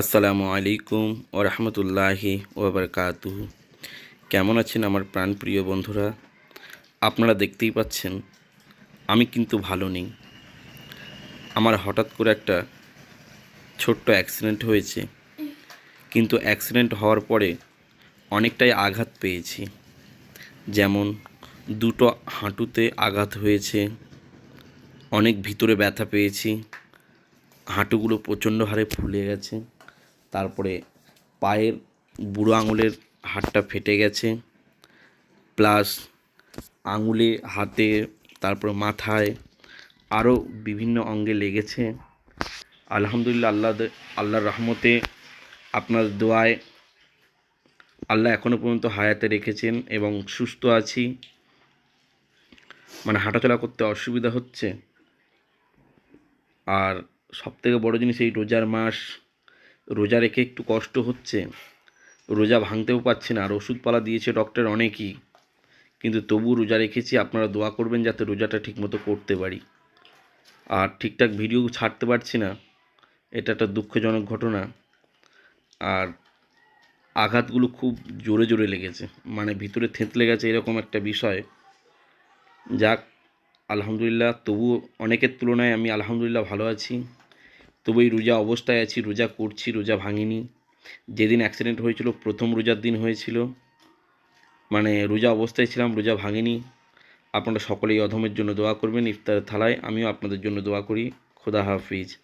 আসসালামু আলাইকুম ও রহমতুল্লাহি ওবরকাতু কেমন আছেন আমার প্রাণপ্রিয় বন্ধুরা? আপনারা দেখতেই পাচ্ছেন, আমি কিন্তু ভালো নেই। আমার হঠাৎ করে একটা ছোট্ট অ্যাক্সিডেন্ট হয়েছে। কিন্তু অ্যাক্সিডেন্ট হওয়ার পরে অনেকটাই আঘাত পেয়েছি। যেমন দুটো হাঁটুতে আঘাত হয়েছে, অনেক ভিতরে ব্যথা পেয়েছি, হাঁটুগুলো প্রচণ্ড হারে ফুলে গেছে। তারপরে পায়ের বুড়ো আঙুলের হাড়টা ফেটে গেছে। প্লাস আঙুলে, হাতে, তারপর মাথায় আরও বিভিন্ন অঙ্গে লেগেছে। আলহামদুলিল্লাহ আল্লাহ আল্লাহর রহমতে আপনার দোয়ায় আল্লাহ এখনও পর্যন্ত হায়াতে রেখেছেন এবং সুস্থ আছি। মানে হাঁটাচলা করতে অসুবিধা হচ্ছে। আর সবথেকে বড় জিনিস এই রোজার মাস রোজা রেখে একটু কষ্ট হচ্ছে, রোজা ভাঙতেও পারছে না, আর ওষুধপালা দিয়েছে ডক্টর অনেকই। কিন্তু তবু রোজা রেখেছি, আপনারা দোয়া করবেন যাতে রোজাটা ঠিকমতো করতে পারি। আর ঠিকঠাক ভিডিও ছাড়তে পারছি না, এটা একটা দুঃখজনক ঘটনা। আর আঘাতগুলো খুব জোরে জোরে লেগেছে মানে ভিতরে থেঁতলে গেছে এরকম একটা বিষয়। যাক, আলহামদুলিল্লাহ তবু অনেকের তুলনায় আমি আলহামদুলিল্লাহ ভালো আছি। তবু এই রোজা অবস্থায় আছি, রোজা করছি, রোজা ভাঙিনি। যেদিন অ্যাক্সিডেন্ট হয়েছিল, প্রথম রোজার দিন হয়েছিল। মানে রোজা অবস্থায় ছিলাম, রোজা ভাঙিনি। আপনারা সকলেই অধমের জন্য দোয়া করবেন, ইফতার থালায়। আমিও আপনাদের জন্য দোয়া করি। খোদা হাফিজ।